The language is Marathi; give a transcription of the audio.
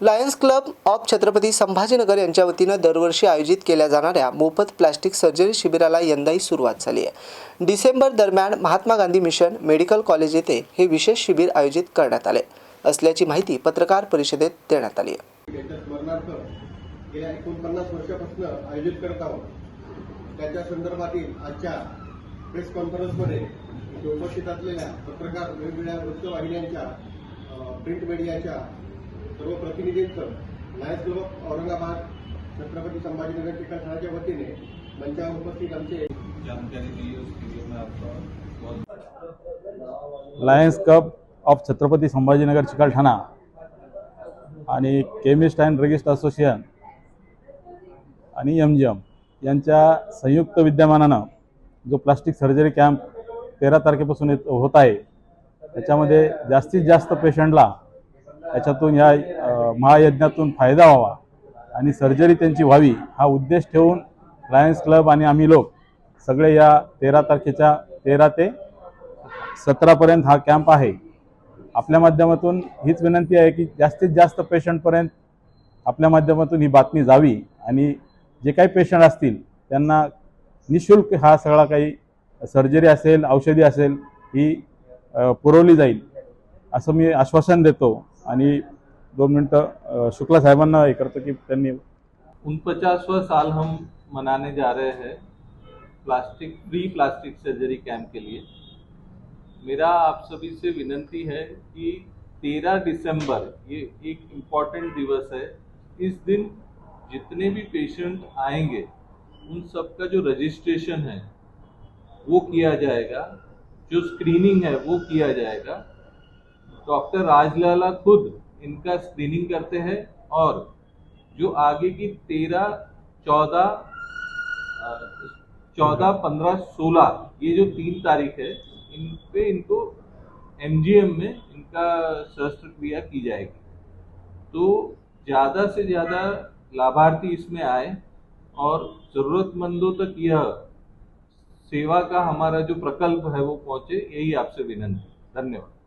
Lions Club of Chhatrapati Sambhajinagar यांच्या वतीनं दरवर्षी आयोजित केल्या जाणाऱ्या मोफत प्लास्टिक सर्जरी शिबिराला यंदाही सुरुवात झाली आहे. डिसेंबर दरम्यान Mahatma Gandhi mission medical college येथे हे विशेष शिबिर आयोजित करण्यात आले असल्याची माहिती पत्रकार परिषदेत देण्यात आली गेल्या एकोणपन्नास वर्षापासून आयोजित करत आहोत. त्याच्या संदर्भातील आजच्या प्रेस कॉन्फरन्समध्ये उपस्थित असलेल्या पत्रकार वेगवेगळ्या वृत्तवाहिन्यांच्या प्रिंट मीडियाच्या सर्व प्रतिनिधींचं Lions Club of Aurangabad Chhatrapati Sambhajinagar टिकाठाण्याच्या वतीने मंचावर उपस्थित आमचे Lions cup of Chhatrapati Sambhajinagar Chikalthana आणि केमिस्ट अँड रेगिस्ट असोसिएशन आणि एम जी एम यांच्या संयुक्त विद्यमानानं जो प्लास्टिक सर्जरी कॅम्प तेरा तारखेपासून येत होत आहे त्याच्यामध्ये जास्तीत जास्त पेशंटला याच्यातून या महायज्ञातून फायदा व्हावा आणि सर्जरी त्यांची व्हावी हा उद्देश ठेवून लायन्स क्लब आणि आम्ही लोक सगळे या तेरा तारखेच्या तेरा ते सतरापर्यंत हा कॅम्प आहे. आपल्या माध्यमातून हीच विनंती आहे की जास्तीत जास्त पेशंटपर्यंत आपल्या माध्यमातून ही बातमी जावी आणि जे काही पेशंट असतील त्यांना निशुल्क हा सगळा काही सर्जरी असेल औषधी असेल ही पुरवली जाईल असं मी आश्वासन देतो. दोन मिनटं शुक्ला साहेबांना हे करतो की त्यांनी उनपचासवा साल हम मनाने जा रहे हैं. Plastic free plastic surgery camp के लिए. मेरा आप सभी से विनंती है कि 13 दिसंबर, ये एक इंपॉर्टेंट दिवस है, इस दिन जितने भी पेशेंट आएँगे, उन सब का जो रजिस्ट्रेशन है, वो किया जाएगा, जो स्क्रीनिंग है, वो किया जाएगा। डॉक्टर राजलाला खुद इनका स्क्रीनिंग करते हैं और जो आगे की तेरह, चौदह चौदह, पंद्रह, सोलह, ये जो तीन तारीख है, इन पे इनको एमजीएम में इनका शस्त्र क्रिया की जाएगी। तो ज़्यादा से ज़्यादा लाभार्थी इसमें आए और ज़रूरतमंदों तक यह सेवा का हमारा जो प्रकल्प है वो पहुँचे, यही आपसे विनंती। धन्यवाद।